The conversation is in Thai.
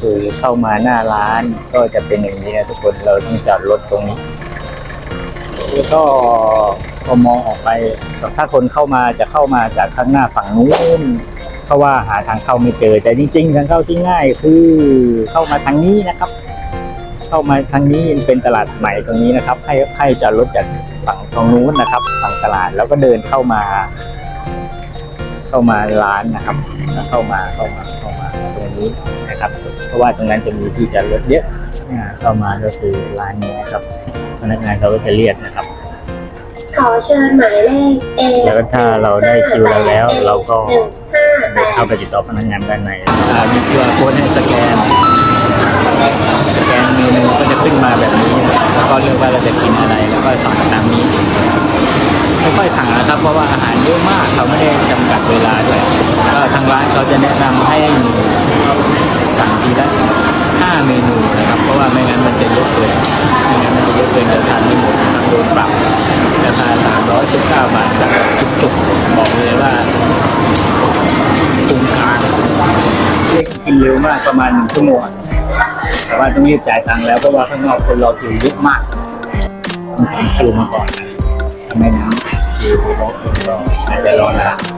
คือเข้ามาหน้าร้านก็จะเป็นอย่างนี้นะทุกคนเราต้องจอดรถตรงนี้แล้วก็พอมองออกไปถ้าคนเข้ามาจะเข้ามาจากข้างหน้าฝั่งนู้นเพราะว่าหาทางเข้าไม่เจอแต่จริง ๆ ทางเข้าที่ง่ายคือเข้ามาทางนี้นะครับ เข้ามาทางนี้เป็นตลาดใหม่ตรงนี้นะครับ ให้ให้จอดรถจากฝั่งตรงนู้นนะครับ ฝั่งตลาดแล้วก็เดินเข้ามา เข้ามาร้านนะครับแล้วเข้ามาเข้ามาเข้ามาตรงนี้นะครับ เพราะว่าตรงนั้นจะมีที่จอดรถเยอะอ่าเข้ามาก็คือร้านนี้นะครับ พนักงานเขาก็จะเรียกนะครับ ขอเชิญหมายเลข A แล้วก็ถ้าเราได้คิวเราแล้ว เราก็หนึ่งห้าแปเดินดเข้าไปติดต่อพนักงานด้านในอ่ามี QR code ให้สแกนสแกนเมนูก็จะขึ้นมาแบบนี้นะครับแล้วก็เลือกว่าเราจะกินอะไรแล้วก็สั่งตามนี้ ค่อยสั่งนะครับ เพราะว่าอาหารเยอะมากเขาไม่ได้จำกัดเวลาด้วยก็ทางร้านเขาจะแนะนำให้สั่งทีละห้าเมนูนะครับ เพราะว่าไม่งั้นมันจะเยอะเกินไม่งั้นมันจะเยอะเกินจะทานไม่หมดนะครับโดนปรับราคาสามร้อยสิบเก้าบาทจากจุกๆบอกเลยว่าคุ้มค่าเรียกกินเร็วมากประมาณหนึ่งชั่วโมงแต่ว่าต้องรีบจ่ายตังค์แล้วเพราะว่าข้างนอกคนรอคิวเยอะมากต้องทำคิวมาก่อนนะ ทำไมน้ำคิวรถคนก็อาจจะรอนานกิ